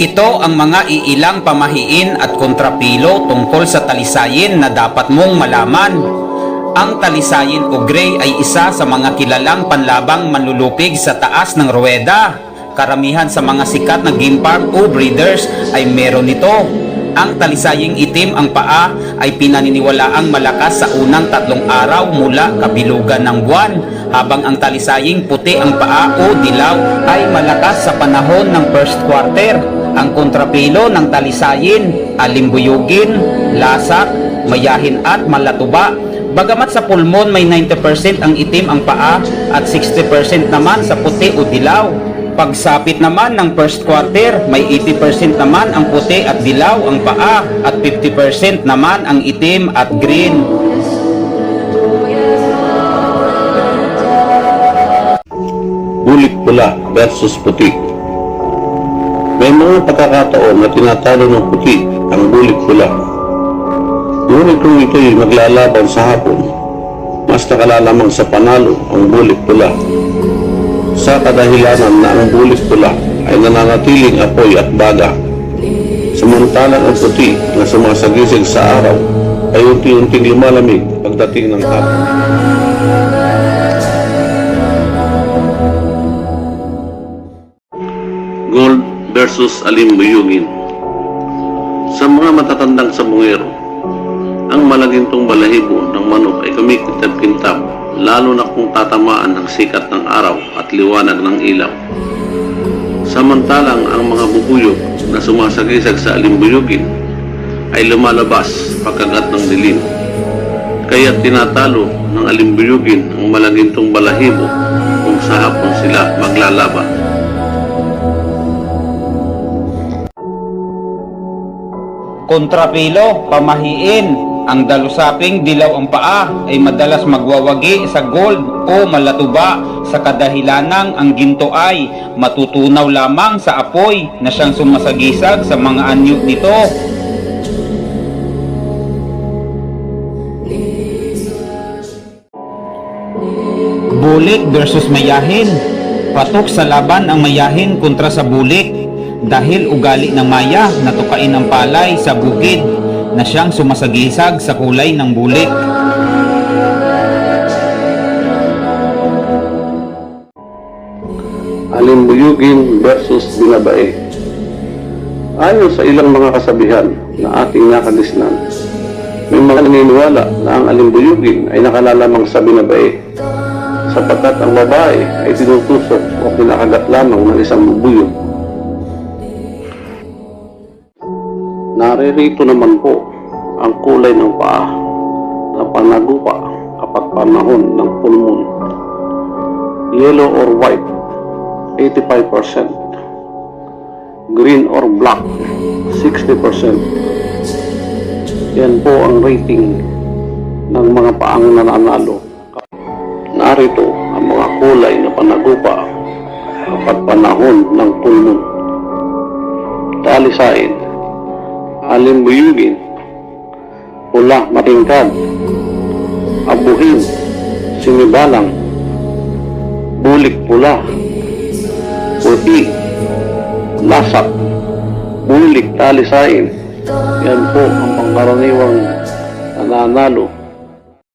Ito ang mga iilang pamahiin at kontrapilo tungkol sa talisayin na dapat mong malaman. Ang talisayin o gray ay isa sa mga kilalang panlabang manlulupig sa taas ng ruweda. Karamihan sa mga sikat na game park o breeders ay meron nito. Ang talisaying itim ang paa ay pinaniniwalaang malakas sa unang tatlong araw mula kabilugan ng buwan, habang ang talisaying puti ang paa o dilaw ay malakas sa panahon ng first quarter. Ang kontrapilo ng talisayin, alimbuyugin, lasak, mayahin at malatuba. Bagamat sa pulmon may 90% ang itim ang paa at 60% naman sa puti o dilaw. Pagsapit naman ng first quarter, may 80% naman ang puti at dilaw ang paa at 50% naman ang itim at green. bulik pula versus puti. May mga pagkakataon na tinatalo ng puti ang bulik pula. Ngunit kung ito'y maglalaban sa hapon, mas nakalalamang sa panalo ang bulik pula. Sa kadahilanan na ang bulik pula ay nananatiling apoy at baga. Samantalang ang puti na sumasagisig sa araw ay unti-unting lumalamig pagdating ng hapon. Versus alimbuyugin. Sa mga matatandang sabungero, ang malagintong balahibo ng manok ay kumikintab-kintab lalo na kung tatamaan ng sikat ng araw at liwanag ng ilaw. Samantalang ang mga bubuyog na sumasagisag sa alimbuyugin ay lumalabas pagkagat ng dilim. Kaya tinatalo ng alimbuyugin ang malagintong balahibo kung sa hapon sila maglalaban. Kontrapilo, pamahiin. Ang dalusaping dilaw ang paa ay madalas magwawagi sa gold o malatuba sa kadahilanang ang ginto ay matutunaw lamang sa apoy na siyang sumasagisag sa mga anyo nito. Bulik versus mayahin. Patok sa laban ang mayahin kontra sa bulik dahil ugali ng maya na tukain ang palay sa bukid na siyang sumasagisag sa kulay ng bulik. alimbuyugin versus binabae. Ayon sa ilang mga kasabihan na ating nakadisnan, may mga naniniwala na ang alimbuyugin ay nakalalamang sa binabae sapagkat ang babae ay tinutusok o pinakagat lamang ng isang bubuyog. Naririto naman po ang kulay ng paa na panagupa kapag panahon ng full moon. Yellow or white 85%. Green or black, 60%. Yan po ang rating ng mga paang nananalo. Narito ang mga kulay na panagupa kapag panahon ng full moon. Talisain, alimbuyugin, pula matingkad, abuhin, sinibalang, bulik pula, puti, lasak, bulik talisain. Yan po ang pangkaraniwang nananalo